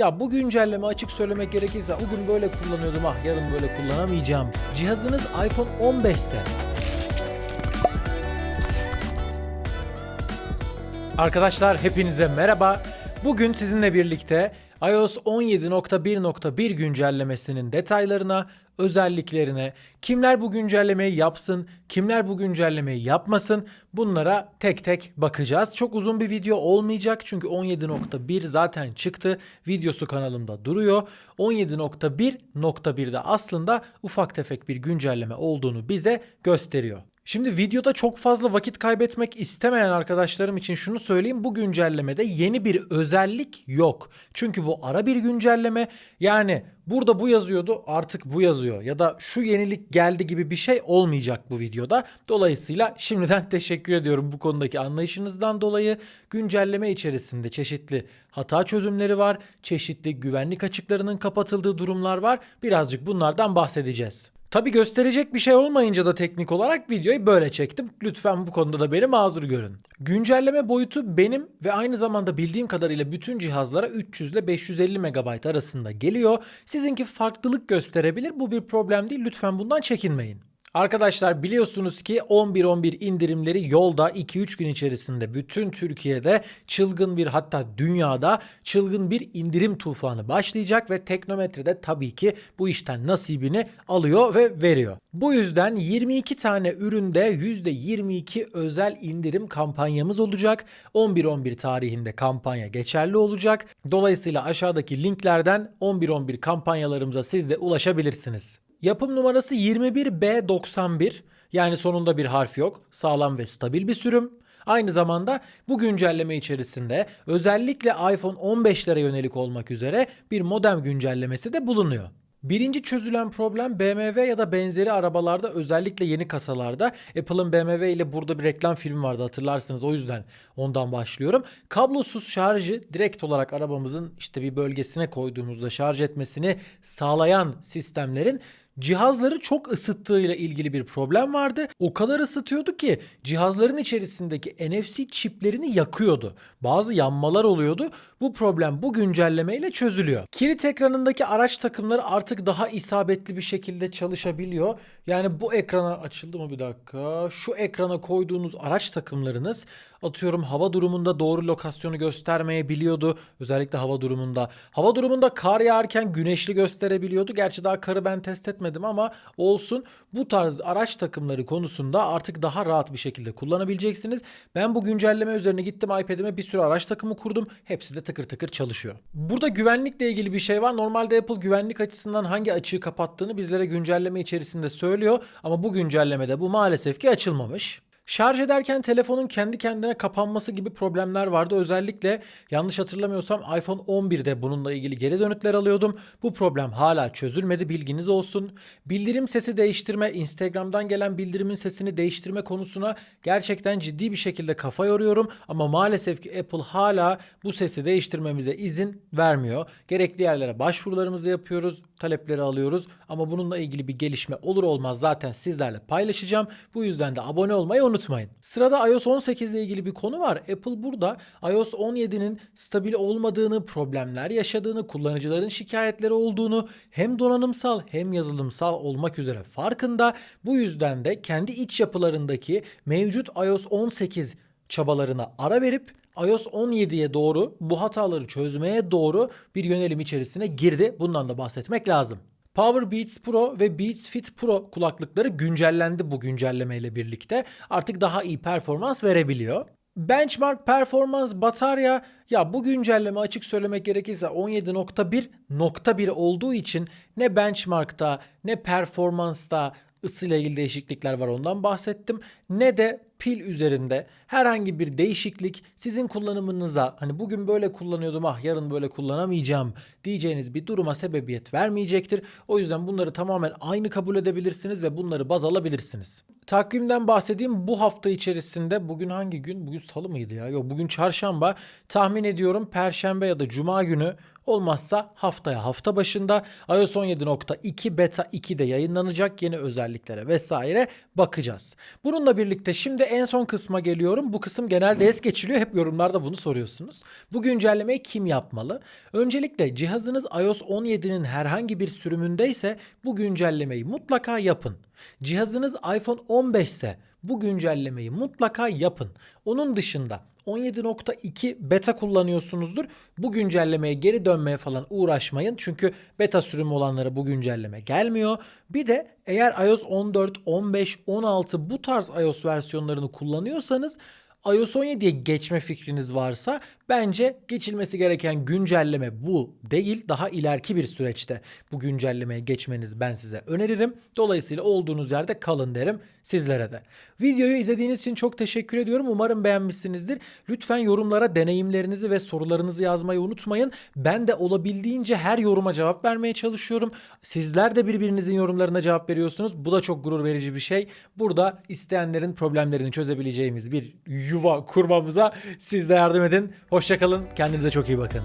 Ya bu güncelleme açık söylemek gerekirse o gün böyle kullanıyordum ah yarın böyle kullanamayacağım. Cihazınız iPhone 15 ise Arkadaşlar hepinize merhaba. Bugün sizinle birlikte iOS 17.1.1 güncellemesinin detaylarına, özelliklerine, kimler bu güncellemeyi yapsın, kimler bu güncellemeyi yapmasın bunlara tek tek bakacağız. Çok uzun bir video olmayacak çünkü 17.1 zaten çıktı. Videosu kanalımda duruyor. 17.1.1'de aslında ufak tefek bir güncelleme olduğunu bize gösteriyor. Şimdi videoda çok fazla vakit kaybetmek istemeyen arkadaşlarım için şunu söyleyeyim. Bu güncellemede yeni bir özellik yok. Çünkü bu ara bir güncelleme. Yani burada bu yazıyordu artık bu yazıyor. Ya da şu yenilik geldi gibi bir şey olmayacak bu videoda. Dolayısıyla şimdiden teşekkür ediyorum bu konudaki anlayışınızdan dolayı. Güncelleme içerisinde çeşitli hata çözümleri var. Çeşitli güvenlik açıklarının kapatıldığı durumlar var. Birazcık bunlardan bahsedeceğiz. Tabi gösterecek bir şey olmayınca da teknik olarak videoyu böyle çektim. Lütfen bu konuda da beni mazur görün. Güncelleme boyutu benim ve aynı zamanda bildiğim kadarıyla bütün cihazlara 300 ile 550 MB arasında geliyor. Sizinki farklılık gösterebilir. Bu bir problem değil. Lütfen bundan çekinmeyin. Arkadaşlar biliyorsunuz ki 11-11 indirimleri yolda 2-3 gün içerisinde bütün Türkiye'de çılgın bir hatta dünyada çılgın bir indirim tufanı başlayacak ve teknometrede tabii ki bu işten nasibini alıyor ve veriyor. Bu yüzden 22 tane üründe %22 özel indirim kampanyamız olacak. 11-11 tarihinde kampanya geçerli olacak. Dolayısıyla aşağıdaki linklerden 11-11 kampanyalarımıza siz de ulaşabilirsiniz. Yapım numarası 21B91 yani sonunda bir harf yok. Sağlam ve stabil bir sürüm. Aynı zamanda bu güncelleme içerisinde özellikle iPhone 15'lere yönelik olmak üzere bir modem güncellemesi de bulunuyor. Birinci çözülen problem BMW ya da benzeri arabalarda özellikle yeni kasalarda Apple'ın BMW ile burada bir reklam filmi vardı hatırlarsınız o yüzden ondan başlıyorum. Kablosuz şarjı direkt olarak arabamızın işte bir bölgesine koyduğumuzda şarj etmesini sağlayan sistemlerin cihazları çok ısıttığıyla ilgili bir problem vardı. O kadar ısıtıyordu ki cihazların içerisindeki NFC çiplerini yakıyordu. Bazı yanmalar oluyordu. Bu problem bu güncellemeyle çözülüyor. Kilit ekranındaki araç takımları artık daha isabetli bir şekilde çalışabiliyor. Yani bu ekrana açıldı mı bir dakika? Şu ekrana koyduğunuz araç takımlarınız atıyorum hava durumunda doğru lokasyonu göstermeyebiliyordu. Özellikle hava durumunda. Hava durumunda kar yağarken güneşli gösterebiliyordu. Gerçi daha karı ben test etmedim ama olsun. Bu tarz araç takımları konusunda artık daha rahat bir şekilde kullanabileceksiniz. Ben bu güncelleme üzerine gittim iPad'ime bir sürü araç takımı kurdum. Hepsi de tıkır tıkır çalışıyor. Burada güvenlikle ilgili bir şey var. Normalde Apple güvenlik açısından hangi açığı kapattığını bizlere güncelleme içerisinde söylüyor. Ama bu güncellemede bu maalesef ki açılmamış. Şarj ederken telefonun kendi kendine kapanması gibi problemler vardı. Özellikle yanlış hatırlamıyorsam iPhone 11'de bununla ilgili geri dönütler alıyordum. Bu problem hala çözülmedi bilginiz olsun. Bildirim sesi değiştirme, Instagram'dan gelen bildirimin sesini değiştirme konusuna gerçekten ciddi bir şekilde kafa yoruyorum. Ama maalesef ki Apple hala bu sesi değiştirmemize izin vermiyor. Gerekli yerlere başvurularımızı yapıyoruz, talepleri alıyoruz. Ama bununla ilgili bir gelişme olur olmaz zaten sizlerle paylaşacağım. Bu yüzden de abone olmayı unutmayın. Sırada iOS 18 ile ilgili bir konu var. Apple burada iOS 17'nin stabil olmadığını, problemler yaşadığını, kullanıcıların şikayetleri olduğunu hem donanımsal hem yazılımsal olmak üzere farkında. Bu yüzden de kendi iç yapılarındaki mevcut iOS 18 çabalarına ara verip iOS 17'ye doğru bu hataları çözmeye doğru bir yönelim içerisine girdi. Bundan da bahsetmek lazım. Power Beats Pro ve Beats Fit Pro kulaklıkları güncellendi bu güncellemeyle birlikte. Artık daha iyi performans verebiliyor. Benchmark performans batarya ya bu güncelleme açık söylemek gerekirse 17.1.1 olduğu için ne benchmarkta ne performansta ısıyla ilgili değişiklikler var ondan bahsettim. Ne de pil üzerinde herhangi bir değişiklik sizin kullanımınıza hani bugün böyle kullanıyordum ah yarın böyle kullanamayacağım diyeceğiniz bir duruma sebebiyet vermeyecektir. O yüzden bunları tamamen aynı kabul edebilirsiniz ve bunları baz alabilirsiniz. Takvimden bahsedeyim. Bu hafta içerisinde bugün hangi gün? Bugün salı mıydı ya? Yok bugün çarşamba. Tahmin ediyorum perşembe ya da cuma günü olmazsa haftaya hafta başında iOS 17.2 beta 2'de yayınlanacak yeni özelliklere vesaire bakacağız. Bununla birlikte şimdi en son kısma geliyorum. Bu kısım genelde es geçiliyor. Hep yorumlarda bunu soruyorsunuz. Bu güncellemeyi kim yapmalı? Öncelikle cihazınız iOS 17'nin herhangi bir sürümündeyse bu güncellemeyi mutlaka yapın. Cihazınız iPhone 15 ise bu güncellemeyi mutlaka yapın. Onun dışında 17.2 beta kullanıyorsunuzdur. Bu güncellemeye geri dönmeye falan uğraşmayın. Çünkü beta sürümü olanlara bu güncelleme gelmiyor. Bir de eğer iOS 14, 15, 16 bu tarz iOS versiyonlarını kullanıyorsanız iOS 17'ye geçme fikriniz varsa bence geçilmesi gereken güncelleme bu değil. Daha ileriki bir süreçte bu güncellemeye geçmeniz ben size öneririm. Dolayısıyla olduğunuz yerde kalın derim sizlere de. Videoyu izlediğiniz için çok teşekkür ediyorum. Umarım beğenmişsinizdir. Lütfen yorumlara deneyimlerinizi ve sorularınızı yazmayı unutmayın. Ben de olabildiğince her yoruma cevap vermeye çalışıyorum. Sizler de birbirinizin yorumlarına cevap veriyorsunuz. Bu da çok gurur verici bir şey. Burada isteyenlerin problemlerini çözebileceğimiz bir yuva kurmamıza siz de yardım edin. Hoşçakalın. Kendinize çok iyi bakın.